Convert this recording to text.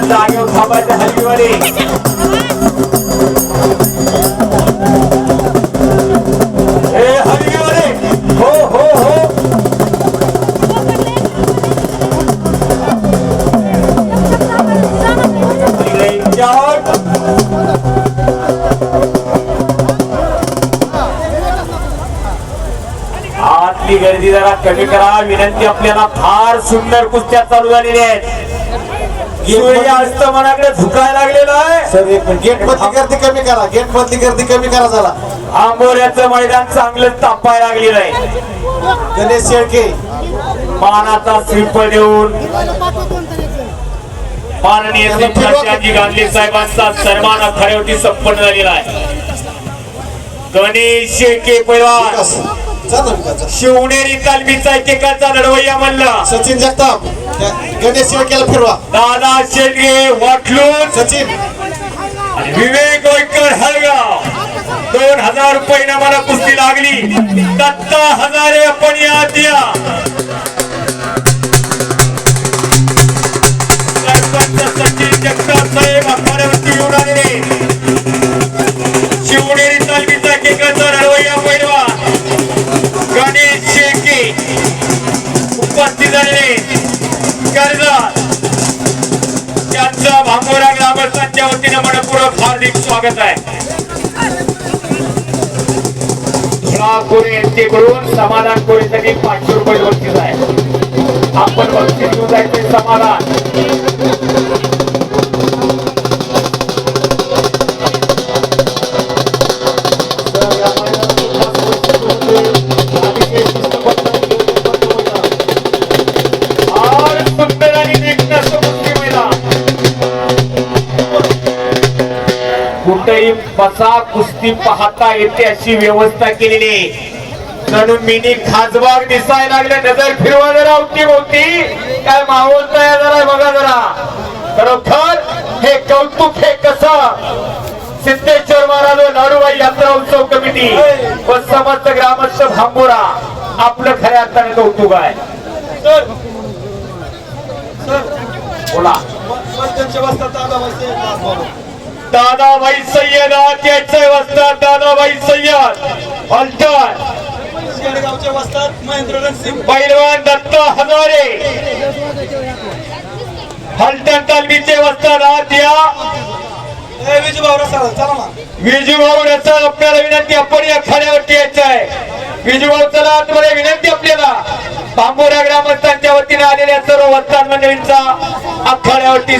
जागेवर थांबायचं गर्दी जरा कमी करा. विनंती आपल्याला फार सुंदर कुस्त्या चालू झालेल्या आहेत. सूर्य अस्तमनाकडे झुकायला लागलेला आहे. सर एक मिनिट. गेट मधली गर्दी कमी करा. गेट मधली गर्दी कमी करा जरा. आंबोऱ्याचं मैदान चांगलं तापायला लागलेलं आहे. गणेश शेळके. मानाचा श्रीप देऊन माननीय श्री गांधी साहेबांचा सन्मान अखाड्यावरती संपन्न झालेला आहे. गणेश शेळके पैलवान. शिवनेरी तालमीचा एकेकाचा लढवय्या म्हणला. सचिन जगताप. गणेश शेळकेला फिरवा. दादा शेळके वाटलून सचिन. विवेक वैकर हलगाव दोन हजार रुपये मला कुस्ती लागली. दत्ता हजारे आपण या द्या सरपंच सचिन जगताप साहेब आखाड्यावरती येऊन आलेले शिवनेरी तालमीचा केकाचा रडवय्या पैलवा गणेश शेळके. उपस्थित झालेले कर्जत त्यांचं भांगोरा ग्रामस्थांच्या वतीनं मनपूर्वक हार्दिक स्वागत आहे. धुळा यांच्याकडून समाधान कोरेसाठी पाचशे रुपये बक्षीस आहे आपण बक्षीस घेऊन जायचे समाधान. कुठेही बसा कुस्ती पाहता येते अशी व्यवस्था केलेली म्हणून मिनी खासबाग दिसायला लागले नजर फिरवा जरा होती होती काय माहोल तयार झालाय बघा जरा. खरोखर हे कौतुक हे कसं? सिद्धेश्वर महाराज नाडूबाई यात्रा उत्सव कमिटी व समस्त ग्रामस्थ भांबोरा आपलं खऱ्या अर्थाने कौतुक आहे. दादाभाई सय्यद आत्याचे वस्तात दादाभाई सय्यद. अल्टर वस्तात महेंद्र पैलवान दत्त हजारे. हलटण तालमीचे वस्तात आद्या. विजू भाऊ रसाळ चला ना विजू भाऊ याचा आपल्याला विनंती आपण या खाण्यावरती यायचं आहे विजू भाऊ चला आतमध्ये विनंती आपल्याला. बांबोरा ग्रामस्थांच्या वतीने आलेल्या सर्व वस्ताद मंडळींचा आखाड्यावरती